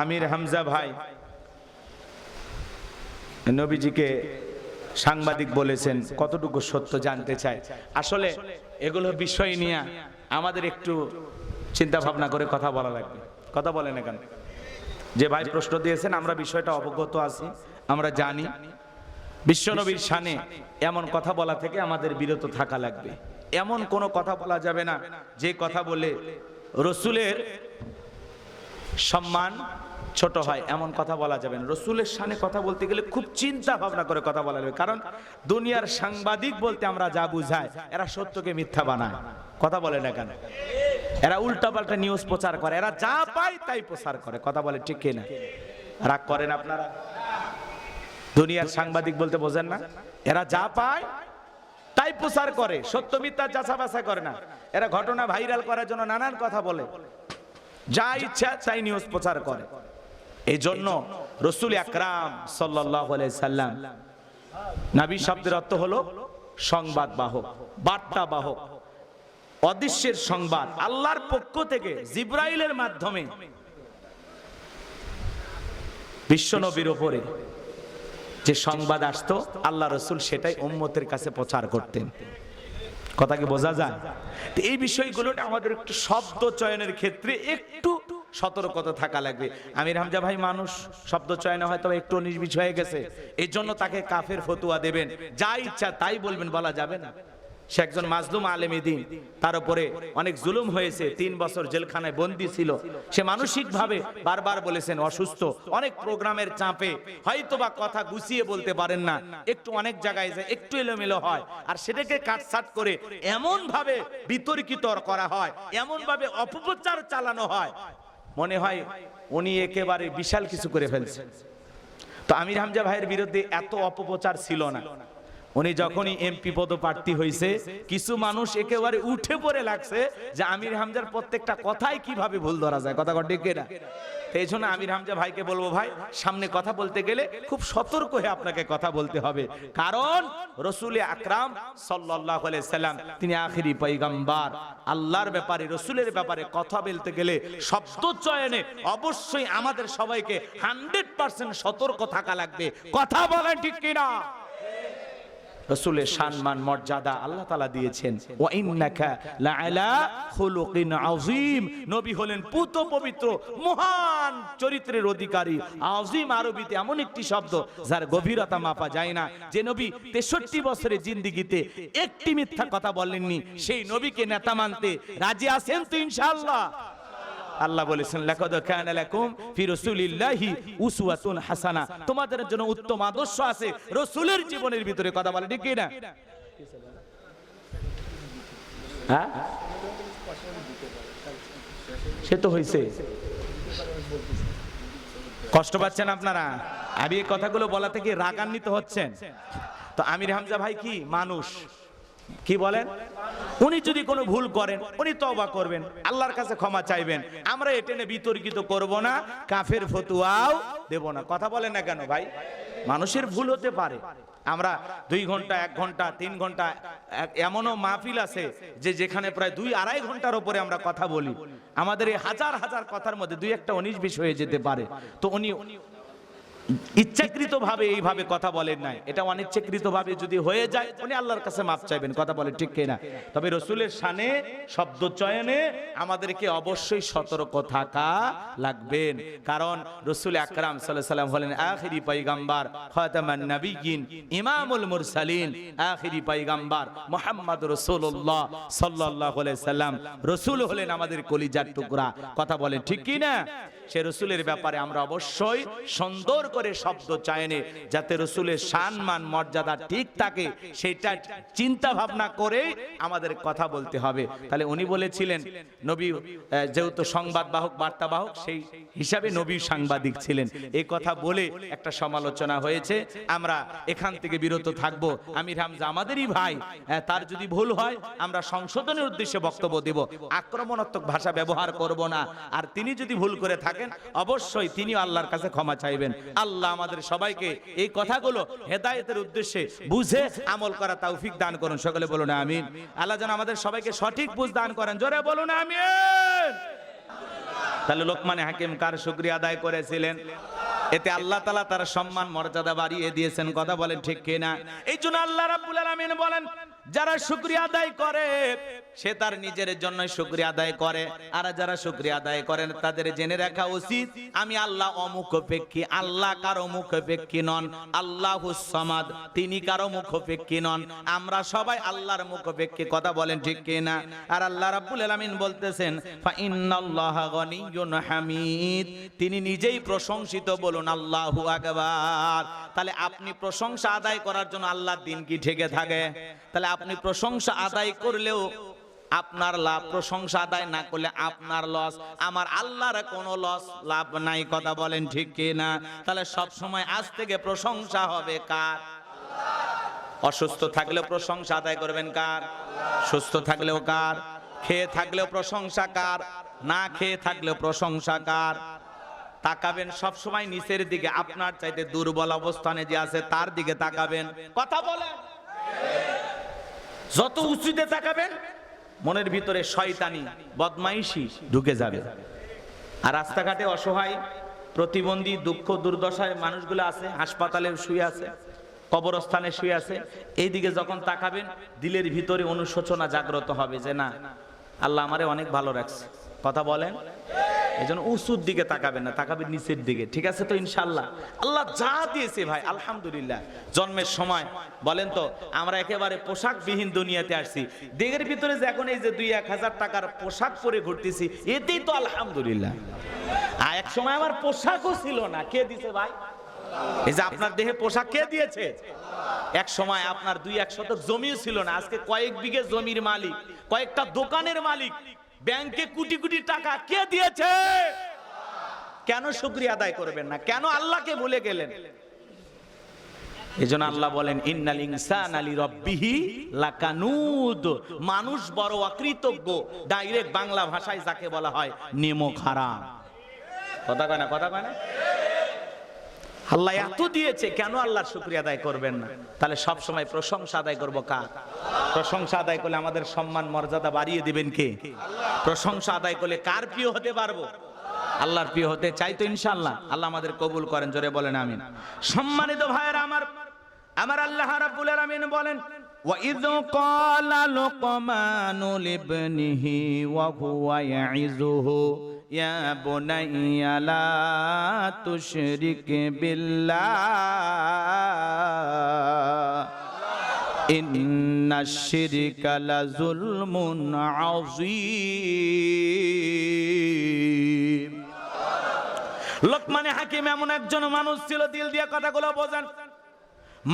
আমির হামজা ভাই নবীজিকে সাংবাদিক বলেছেন, কতটুকু সত্য জানতে চায়? আসলে এগুলো বিষয় নিয়ে আমাদের একটু চিন্তা ভাবনা করে কথা বলা লাগবে। কথা বলেন এখানে। যে ভাই প্রশ্ন দিয়েছেন, আমরা বিষয়টা অবগত আছি, আমরা জানি। বিশ্বনবীর শানে এমন কথা বলা থেকে আমাদের বিরত থাকা লাগবে। এমন কোনো কথা বলা যাবে না, যে কথা বলে রসুলের সম্মান ছোট হয়, এমন কথা বলা যাবে না। রসুলের সামনে কথা বলতে গেলে খুব চিন্তা ভাবনা করে কথা বলা যাবে, কারণ দুনিয়ার সাংবাদিক বলতে আমরা যা বুঝাই, এরা সত্যকে মিথ্যা বানায়। কথা বলে না কেন? এরা উল্টাপাল্টা নিউজ প্রচার করে, এরা যা পায় তাই প্রচার করে, কথা বলে ঠিক কিনা? রাগ করেন আপনারা? দুনিয়ার সাংবাদিক বলতে বোঝেন না? এরা যা পায় তাই প্রচার করে, সত্য মিথ্যা বাছা করে না। এরা ঘটনা ভাইরাল করার জন্য নানান কথা বলে। যা ইচ্ছা তাই নিউজ প্রচার করে। এই জন্য রসুল আকরাম সাল্লাম নাবি শব্দের অর্থ হলো সংবাদ বাহক, বার্তা বাহক, অদৃশ্যের সংবাদ, আল্লাহর পক্ষ থেকে, জিব্রাইলের মাধ্যমে। বিশ্বনবীর ওপরে যে সংবাদ আসতো, আল্লাহ রসুল সেটাই উম্মতের কাছে প্রচার করতেন। কথা কি বোঝা যায়? তো এই বিষয়গুলোটা আমাদের একটু শব্দ চয়নের ক্ষেত্রে একটু সতর্কতা থাকা লাগবে। আমির হামজা ভাই মানুষ, শব্দ চয়নে হয়তো একটু নির্বিষ হয়ে গেছে। এই জন্য তাকে কাফের ফতুয়া দেবেন। যা ইচ্ছা তাই বলবেন, বলা যাবে না। সে একজন মাজলুম আলেমী দিন। তার উপরে অনেক জুলুম হয়েছে। তিন বছর জেলখানায় বন্দী ছিল। সে মানসিকভাবে বারবার বলেছেন, অসুস্থ। অনেক প্রোগ্রামের চাপে হয়তোবা কথা গুছিয়ে বলতে পারেন না। একটু অনেক জায়গায় যায়, একটু এলোমেলো হয়। আর সেটাকে কাটসাট করে এমন ভাবে বিতর্কিত করা হয় এমন ভাবে অপপ্রচার চালানো হয়। মনে হয় উনি একেবারে বিশাল কিছু করে ফেলছেন তো আমির হামজা ভাইয়ের বিরুদ্ধে এত অপপ্রচার ছিল না। উনি যখনই এমপি পদপ্রার্থী হয়েছে কিছু মানুষ একেবারে উঠে পড়ে লাগছে যে আমির হামজার প্রত্যেকটা কথাই কীভাবে ভুল ধরা যায়। কথা ঠিক না এই জন্য আমির হামজা ভাইকে বলব, ভাই, সামনে কথা বলতে গেলে খুব সতর্ক হয়ে আপনাকে কথা বলতে হবে। কারণ রসুল আকরাম সাল্লাহ সাল্লাম, তিনি আখিরি পৈগম্বার আল্লাহর ব্যাপারে, রসুলের ব্যাপারে কথা বলতে গেলে শব্দ চয়নে অবশ্যই আমাদের সবাইকে হান্ড্রেড পার্সেন্ট সতর্ক থাকা লাগবে। কথা বলেন ঠিক কিনা? রসুলের সম্মান মর্যাদা আল্লাহ তালা দিয়েছেন। ওয়া ইন্নাকা লাআলা খুলুকিন আযীম। নবী হলেন পুত পবিত্র মহান চরিত্রের অধিকারী। আযীম আরবিতে এমন একটি শব্দ যার গভীরতা মাপা যায় না যে নবী 63 বছরের জিন্দেগিতে একটি মিথ্যা কথা বলেননি। সেই নবীকে নেতা মানতে রাজি আছেন তো ইনশাআল্লাহ। আল্লাহ বলেছেন, লাকাদ কানা লাকুম ফি রাসূলিল্লাহি উসওয়াতুন হাসানা। তোমাদের জন্য উত্তম আদর্শ আছে, রাসূলের জীবনের ভিতরে কথা বলে, ঠিক না হ্যাঁ? সে তো হইছে। কষ্ট পাচ্ছেন আপনারা? আমি এই কথাগুলো বলা থেকে রাগান্বিত হচ্ছেন। তো আমির হামজা ভাই কি? মানুষ। কি বলেন? উনি যদি কোনো ভুল করেন, উনি তবা করবেন। আল্লাহর কাছে ক্ষমা চাইবেন। আমরা এটেনে বিতর্কিত করব না, কাফের ফতুয়াও দেব না। কথা বলেন না কেন ভাই? মানুষের ভুল হতে পারে। আমরা দুই ঘণ্টা, এক ঘণ্টা, তিন ঘণ্টা এমনও মাহফিল আছে যে যেখানে প্রায় দুই আড়াই ঘণ্টার ওপরে আমরা কথা বলি। আমাদের এই হাজার হাজার কথার মধ্যে দুই একটা উনিশ বিশ হয়ে যেতে পারে। তো উনি ইচ্ছাকৃত ভাবে এইভাবে কথা বলেন নাই। এটা অনিচ্ছাকৃত ভাবে যদি হয়ে যায়, উনি আল্লাহর কাছে মাপ চাইবেন, কথা বলে ঠিক কিনা। তবে রসুলের শানে, শব্দ চয়নে আমাদেরকে অবশ্যই সতর্ক থাকা লাগবেন। কারণ রসুল আকরাম সাল্লাম হলেন আখিরি পয়গাম্বার, খাতামান নবিয়িন ইমামুল মুরসালিন, আখিরি পয়গাম্বার, মুহাম্মদ রাসূলুল্লাহ সাল্লাল্লাহু আলাইহি সাল্লাম। রসুল হলেন আমাদের কলিজার টুকরা। কথা বলেন ঠিক কি না সে রসুলের ব্যাপারে আমরা অবশ্যই সুন্দর করে শব্দ চায়নে, যাতে রসুলের সম্মান, মর্যাদা ঠিক থাকে, সেটা চিন্তা ভাবনা করে আমাদের কথা বলতে হবে। তাহলে উনি বলেছিলেন, নবী যেহেতু সংবাদ বাহক, বার্তা বাহক, সেই হিসাবে নবী সাংবাদিক ছিলেন। এই কথা বলে একটা সমালোচনা হয়েছে, আমরা এখান থেকে বিরত থাকব। আমির হামজা, আমাদেরই ভাই তার যদি ভুল হয়, আমরা সংশোধনের উদ্দেশ্যে বক্তব্য দেব। আক্রমণাত্মক ভাষা ব্যবহার করব না। আর তিনি যদি ভুল করে থাকেন, অবশ্যই তিনি আল্লাহর কাছে ক্ষমা চাইবেন। আল্লাহ আমাদের সবাইকে এই কথাগুলো হেদায়েতের উদ্দেশ্যে বুঝে আমল করা তৌফিক দান করুন। সকলে বলুন আমিন। আল্লাহ যেন আমাদের সবাইকে সঠিক বুঝ দান করেন। জোরে বলুন আমিন। তাহলে লোকমানে হাকিম কার শুক্রিয়া আদায় করেছিলেন? এতে আল্লাহ তালা তার সম্মান, মর্যাদা বাড়িয়ে দিয়েছেন। কথা বলেন ঠিক কিনা? এই জন্য আল্লাহ রাব্বুল আলামিন বলেন, যারা শুক্রিয়া আদায় করে সে তার নিজের জন্য শুক্রিয়া আদায় করে। আর যারা শুক্রিয়া আদায় করেন, তাদের জেনে রাখা উচিত, আমি আল্লাহ অমুখপেক্ষী, আল্লাহ কারও মুখপেক্ষী নন, আল্লাহ সমাদ, তিনি কারও মুখপেক্ষী নন। আমরা সবাই আল্লাহর মুখপেক্ষী, কথা বলেন ঠিক কিনা? আর আল্লাহ রাব্বুল আলামিন বলতেছেন হামিদ। তিনি নিজেই প্রশংসিত বলুন, আল্লাহু আকবার। তাহলে আপনি প্রশংসা আদায় করার জন্য আল্লাহর দিন কি ঠেকে থাকে? তাহলে আপনি প্রশংসা আদায় করলেও আপনার লাভ প্রশংসা আদায় না করলে আপনার লস, আমার আল্লাহর কোনো লস, লাভ নাই, কথা বলেন ঠিক কি না তাহলে সব সময় আজ থেকে প্রশংসা হবে কার? অসুস্থ থাকলেও প্রশংসা আদায় করবেন কার? সুস্থ থাকলেও কার? খেয়ে থাকলেও প্রশংসা কার? না খেয়ে থাকলেও প্রশংসা কার? তাকাবেন সব সময় নিচের দিকে, আপনার চাইতে দুর্বল অবস্থানে যে আছে তার দিকে তাকাবেন। কথা বলেন। যত উঁচুতে তাকাবেন মনের ভিতরে শয়তানি, বদমাইশি ঢুকে যাবে। আর রাস্তাঘাটে অসহায়, প্রতিবন্ধী, দুঃখ, দুর্দশায় মানুষগুলো আছে, হাসপাতালে শুয়ে আছে, কবরস্থানে শুয়ে আছে। এই দিকে যখন তাকাবেন, দিলের ভিতরে অনুশোচনা জাগ্রত হবে যে না, আল্লাহ আমারে অনেক ভালো রাখছে। কথা বলেন? এই জন্য উঁচুর দিকে তাকাবেন না তাকাবেন নিচের দিকে। ঠিক আছে তো ইনশাল্লাহ? আল্লাহ যা দিয়েছে ভাই, আলহামদুলিল্লাহ। জন্মের সময়, বলেন তো, আমরা একেবারে পোশাক বিহীন দুনিয়াতে আসছি। দেহের ভিতরে যে এখন এই যে দুই এক হাজার টাকার পোশাক পরে ঘুরতেছি, এতেই তো আলহামদুলিল্লাহ। আর এক সময় আমার পোশাকও ছিল না। কে দিছে ভাই? এই যে আপনার দেহে পোশাক কে দিয়েছে? এক সময় আপনার দুই এক শতক জমিও ছিল না। আজকে কয়েক বিঘে জমির মালিক, কয়েকটা দোকানের মালিক ব্যাংকে কোটি কোটি টাকা কে দিয়েছে? কেন শুক্রিয়া আদায় করবেন না? কেন আল্লাহকে ভুলে গেলেন? আল্লাহ বলেন, ইন্নাল ইনসান আলী রব্বিহি লাকানুদ। মানুষ বড় অকৃতজ্ঞ, ডাইরেক্ট বাংলা ভাষায় যাকে বলা হয়, নেমো কথা কয় না, কথা কয় না? আল্লাহ এত দিয়েছে কেন আল্লাহর শুক্রিয়া আদায় করবেন না তাহলে সব সময় প্রশংসা আদায় করবো কার প্রশংসা আদায় করলে আমাদের সম্মান মর্যাদা বাড়িয়ে দিবেন কে প্রশংসা আদায় করলে কার প্রিয় হতে পারবো আল্লাহর প্রিয় হতে চাই তো ইনশাআল্লাহ আল্লাহ আমাদের কবুল করেন জোরে বলেন আমিন সম্মানিত ভাইয়েরা আমার আমার আল্লাহ রাব্বুল আলামিন বলেন وَإِذْ قَالَ لُقْمَانُ لِابْنِهِ وَهُوَ يَعِظُهُ يَا بُنَيَّ لَا تُشْرِكْ بِاللَّهِ إِنَّ الشِّرْكَ لَظُلْمٌ عَظِيمٌ লোকমানে হাকিম এমন একজন মানুষ ছিল দিল দিয়ে কথাগুলো বোঝেন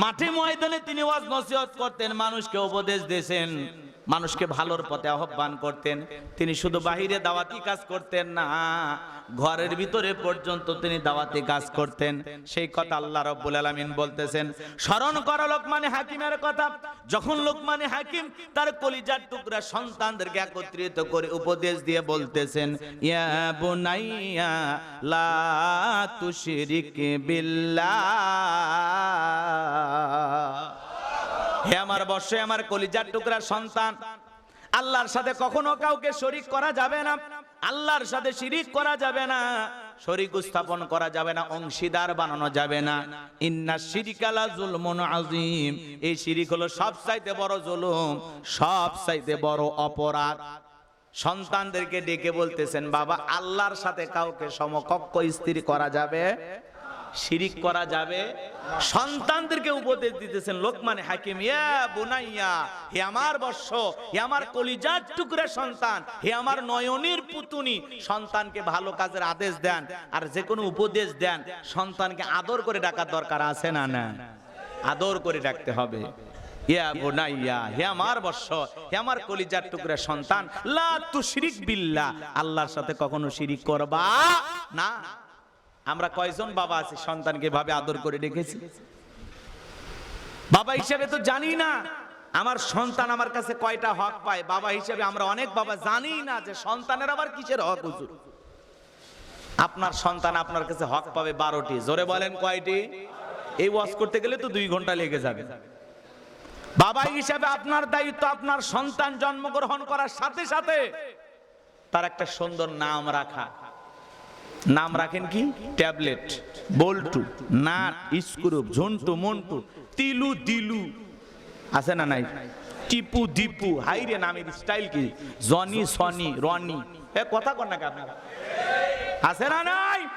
মাঠে ময়দানে তিনি ওয়াজ নসিহত করতেন মানুষকে উপদেশ দিয়েছেন মানুষকে ভালোর পথে আহ্বান করতেন। তিনি শুধু বাহিরে দাওয়াতি কাজ করতেন না, ঘরের ভিতরে পর্যন্ত তিনি দাওয়াতি কাজ করতেন। সেই কথা আল্লাহ রব্বুল আলামিন বলতেছেন, স্মরণ করো লোকমানে হাকিমের কথা। যখন লোকমানে হাকিম তার কলিজার টুকরা সন্তানদেরকে একত্রিত করে উপদেশ দিয়ে বলতেছেন, ইয়া লা বিল্লাহ। হে আমার বর্ষে, আমার কলিজার টুকরা সন্তান। আল্লাহর সাথে কখনো কাউকে শরিক করা যাবে না। আল্লাহর সাথে শিরিক করা যাবে না। শরিক স্থাপন করা যাবে না, অংশীদার বানানো যাবে না। ইন্না শিরিকালা জুলমুন আজিম এই শিরিক হলো সব চাইতে বড় জুলুম সব চাইতে বড় অপরাধ। সন্তানদেরকে ডেকে বলতেছেন, বাবা, আল্লাহর সাথে কাউকে সমকক্ষ স্ত্রী করা যাবে? শিরিক করা যাবে। সন্তানদেরকে উপদেশ দিতেছেন, লোকমানে হাকিম, ইয়া বুনাইয়া, হে আমার বর্ষ, হে আমার কলিজার টুকরা সন্তান, হে আমার নয়নের পুতুনি, সন্তানকে ভালো কাজের আদেশ দেন আর যে কোনো উপদেশ দেন, সন্তানকে আদর করে ডাকার দরকার আছে না না? আদর করে ডাকতে হবে। ইয়া বুনাইয়া, হে আমার হে আমার কলিজার সন্তান, লা তুশরিক বিল্লাহ, আল্লাহর সাথে কখনো শিরিক করবা না? আমরা কয়জন বাবা আছি? সন্তানকে ভাবে আদর করে রেখেছি। বাবা হিসেবে তো জানি না, আমার সন্তান আমার কাছে কয়টা হক পায়। বাবা হিসেবে আমরা অনেক বাবা জানি না যে সন্তানের আবার কিসের হক হুজুর? আপনার সন্তান আপনার কাছে হক পাবে বারোটি। জোরে বলেন কয়টি? এই ওয়াজ করতে গেলে তো দুই ঘণ্টা লেগে যাবে। বাবা হিসেবে আপনার দায়িত্ব, আপনার সন্তান জন্মগ্রহণ করার সাথে সাথে তার একটা সুন্দর নাম রাখা। নাম রাখেন কি? Tablet. Boltu nut screw Jhontu, Montu, Tilu, Dilu. আছে না নাই? টিপু, দীপু, হাইরে নামের স্টাইল কি? Johnny, Sony, Roni. এ, কথা কর না আপনারা? আছে না নাই?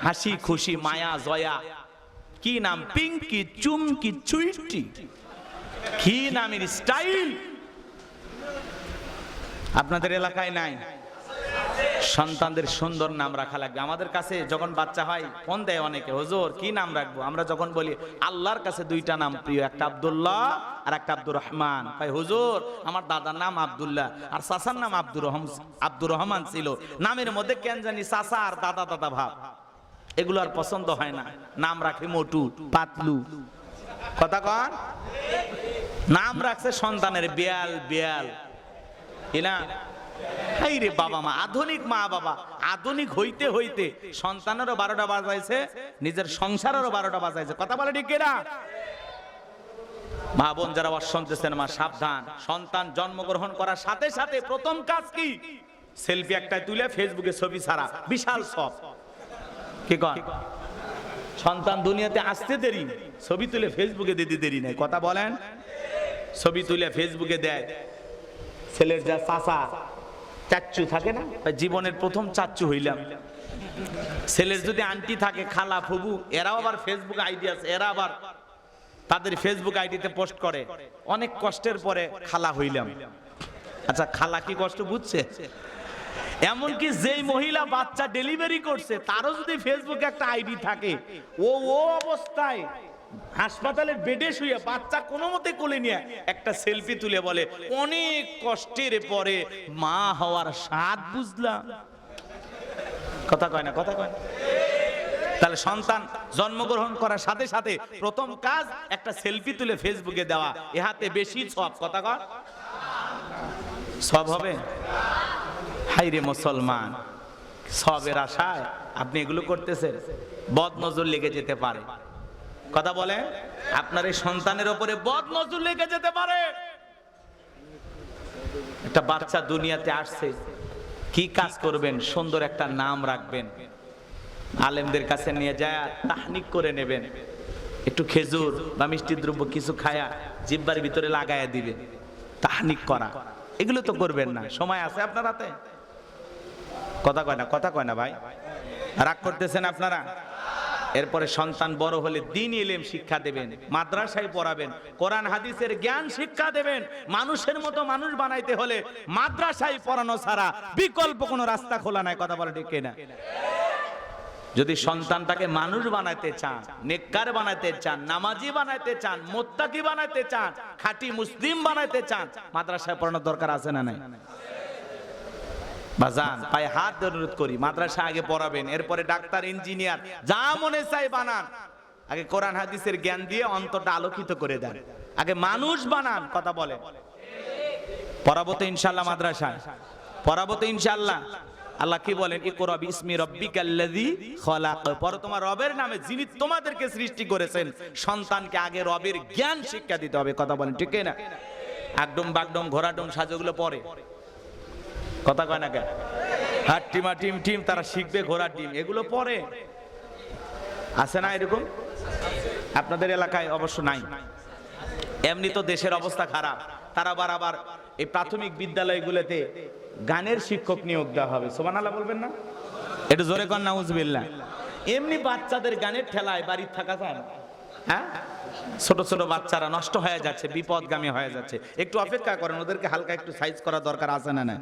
হাসি, খুশি, মায়া, জয়া। কি নাম? পিঙ্কি, চুমকি, চুইটি। কি নামের স্টাইল? আপনাদের এলাকায় নাই? সন্তানদের সুন্দর নাম রাখা লাগবে। আমাদের কাছে যখন বাচ্চা হয়, ফোন দেয় অনেকে, হুজুর, কি নাম রাখব? আমরা যখন বলি, আল্লাহর কাছে দুইটা নাম প্রিয়, একটা আব্দুল্লাহ আর একটা আব্দুর রহমান। ভাই হুজুর, আমার দাদার নাম আব্দুল্লাহ আর চাচার নাম আব্দুর রহমান আব্দুর রহমান ছিল। নামের মধ্যে কেন জানি চাচা আর দাদা দাদা ভাব। এগুলো আর পছন্দ হয় না। নাম রাখে মোটু, পাতলু। কথা কন? নাম রাখছে সন্তানের বেয়াল বেয়াল। না এই রে বাবা মা, আধুনিক মা বাবা। আধুনিক হইতে হইতে সন্তানেরও বারোটা বাজাইছে, নিজের সংসারেরও বারোটা বাজাইছে। কথা বলে ঠিক না মা বোন যারা মা, সাবধান। সন্তান জন্মগ্রহণ করার সাথে সাথে প্রথম কাজ কি? সেলফি একটা তুলে ফেসবুকে ছবি ছাড়া। বিশাল সব। কি সন্তান দুনিয়াতে আসতে দেরি। ছবি তুলে ফেসবুকে দিতে দেরি নাই। কথা বলেন? ছবি তুলে ফেসবুকে দেয়। ছেলের যা চাচা চাচ্চু থাকে না? জীবনের প্রথম চাচ্চু হইলাম। ছেলের যদি আন্টি থাকে, খালা, ফুবু, এরাও আবার ফেসবুক আইডি আছে, এরা আবার তাদের ফেসবুক আইডিতে পোস্ট করে। অনেক কষ্টের পরে খালা হইলাম। আচ্ছা খালা কি কষ্ট বুঝছে? এমনকি যেই মহিলা বাচ্চা ডেলিভারি করছে, তারও যদি ফেসবুকে একটা আইডি থাকে, ও ও অবস্থায় হাসপাতালের বেডে শুয়ে বাচ্চা কোনো মতে কোলে নিয়ে একটা সেলফি তুলে বলে, অনেক কষ্টের পরে মা হওয়ার স্বাদ বুঝলাম। কথা কয় না, কথা কয় না। তাহলে সন্তান জন্মগ্রহণ করার সাথে সাথে প্রথম কাজ একটা সেলফি তুলে ফেসবুকে দেওয়া এহাতে বেশি সব, কথা কয়? সব হবে? হাইরে মুসলমান, সবের আশায় আপনি এগুলো করতেছেন বদ নজর লেগে যেতে পারে। কথা বলে, আপনার এই সন্তানের ওপরে বদ নজর লেগে যেতে পারে। একটা বাচ্চা দুনিয়াতে আসছে, কি কাজ করবেন? সুন্দর একটা নাম রাখবেন। আলেমদের কাছে নিয়ে যায়, তাহনিক করে নেবেন। একটু খেজুর বা মিষ্টি দ্রব্য কিছু খায়া জিব্বার ভিতরে লাগায়া দিবেন। তাহনিক করা। এগুলো তো করবেন না। সময় আছে আপনার হাতে? কথা কয় না, কথা কয় না ভাই। রাগ করতেছেন আপনারা? এরপরে সন্তান বড় হলে দিন ইলেম শিক্ষা দেবেন, মাদ্রাসায় পড়াবেন, কোরআন, হাদিসের জ্ঞান শিক্ষা দেবেন, মানুষের মতো মানুষ বানাইতে হলে মাদ্রাসায় পড়ানো ছাড়া বিকল্প কোনো রাস্তা খোলা নাই, কথা বলে ঠিক না যদি সন্তানটাকে মানুষ বানাইতে চান, নেককার বানাইতে চান, নামাজি বানাইতে চান, মোত্তাকি বানাইতে চান, খাঁটি মুসলিম বানাইতে চান, মাদ্রাসায় পড়ানোর দরকার আছে না নাই? বাজান পায়ে হাত অনুরোধ করি, মাদ্রাসা আগে পড়াবেন, এরপরে ডাক্তার, ইঞ্জিনিয়ার, যা মনে চাই বানান। আগে কোরআন, হাদিসের জ্ঞান দিয়ে অন্তরটা আলোকিত করে দেন। আগে মানুষ বানান, কথা বলে পড়াবো তো ইনশাল্লাহ মাদ্রাসায়। পড়াবো তো ইনশাল্লাহ আল্লাহ কি বলেন? ইকরা তোমার রবের নামে যিনি তোমাদেরকে সৃষ্টি করেছেন, সন্তানকে আগে রবের জ্ঞান শিক্ষা দিতে হবে, কথা বলেন, ঠিক না একদম বাগডম, ঘোড়াডম সাজগুলো পরে কথা কয় না কেন? হাট টিমা টিম টিম, তারা শিখবে, ঘোড়ার ডিম এগুলো পরে। আছে না এরকম? আপনাদের এলাকায় অবশ্য নাই। এমনি তো দেশের অবস্থা খারাপ। তারা আবার এই প্রাথমিক বিদ্যালয়গুলোতে গানের শিক্ষক নিয়োগ দেওয়া হবে। সোমান আল্লাহ বলবেন না? এটা জোরে কর নাউজবিল্লাহ। এমনি বাচ্চাদের গানের ঠেলায় বাড়ির থাকা যায় না। হ্যাঁ? ছোট ছোট বাচ্চারা নষ্ট হয়ে যাচ্ছে, বিপদগামী হয়ে যাচ্ছে। একটু অপেক্ষা করেন, ওদেরকে হালকা একটু সাইজ করা দরকার, আছে না না